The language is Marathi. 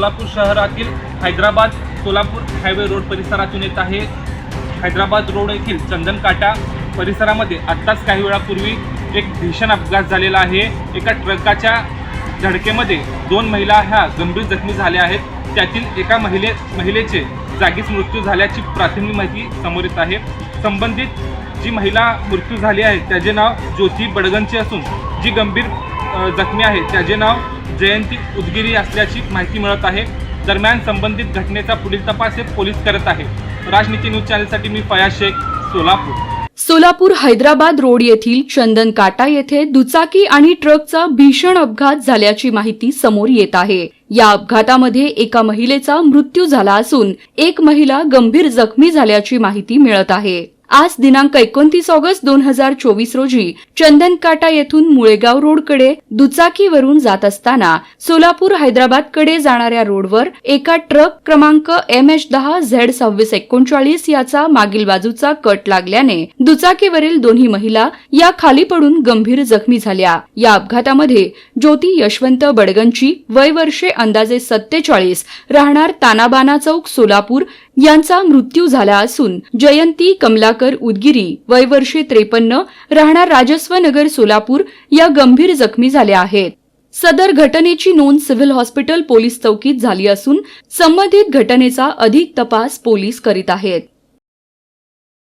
सोलापूर शहरातील हैदराबाद सोलापूर हायवे रोड परिसरातून येत आहे. हैदराबाद रोड येथील चंदनकाटा परिसरामध्ये आत्ताच काही वेळापूर्वी एक भीषण अपघात झालेला आहे. एका ट्रकाच्या धडकेमध्ये दोन महिला ह्या गंभीर जखमी झाल्या आहेत. त्यातील एका महिले महिलेचे जागीच मृत्यू झाल्याची प्राथमिक माहिती समोर येत आहे. संबंधित जी महिला मृत्यू झाली आहे त्याचे नाव ज्योती बडगनचे असून जी गंभीर जखमी आहे त्याचे नाव जयंती उदगिरी असल्याची माहिती मिळत आहे. दरम्यान संबंधित घटनेचा पुढील तपास हे पोलीस करत आहे. राजनीती न्यूज चॅनलसाठी मी फयाज शेख सोलापूर. सोलापूर हैदराबाद रोड येथील चंदन काटा येथे दुचाकी आणि ट्रकचा भीषण अपघात झाल्याची माहिती समोर येत आहे. या अपघातामध्ये एका महिलेचा मृत्यू झाला असून एक महिला गंभीर जखमी झाल्याची माहिती मिळत आहे. आज दिनांक एकोणतीस ऑगस्ट दोन हजार चोवीस रोजी चंदनकाटा येथून मुळेगाव रोडकडे दुचाकीवरून जात असताना सोलापूर हैदराबादकडे जाणाऱ्या रोडवर एका ट्रक क्रमांक एम एच दहा झेड सव्वीस एकोणचाळीस याचा मागील बाजूचा कट लागल्याने दुचाकीवरील दोन्ही महिला या खाली पडून गंभीर जखमी झाल्या. या अपघातामध्ये ज्योती यशवंत बडगंची वय वर्षे अंदाजे सत्तेचाळीस राहणार तानाबाना चौक सोलापूर यांचा मृत्यू झाला असून जयंती कमलाकर उदगिरी वय वर्षे त्रेपन्न राहणार राजस्व नगर सोलापूर या गंभीर जखमी झाल्या आहेत. सदर घटनेची नोंद सिव्हिल हॉस्पिटल पोलीस चौकीत झाली असून संबंधित घटनेचा अधिक तपास पोलीस करीत आहेत.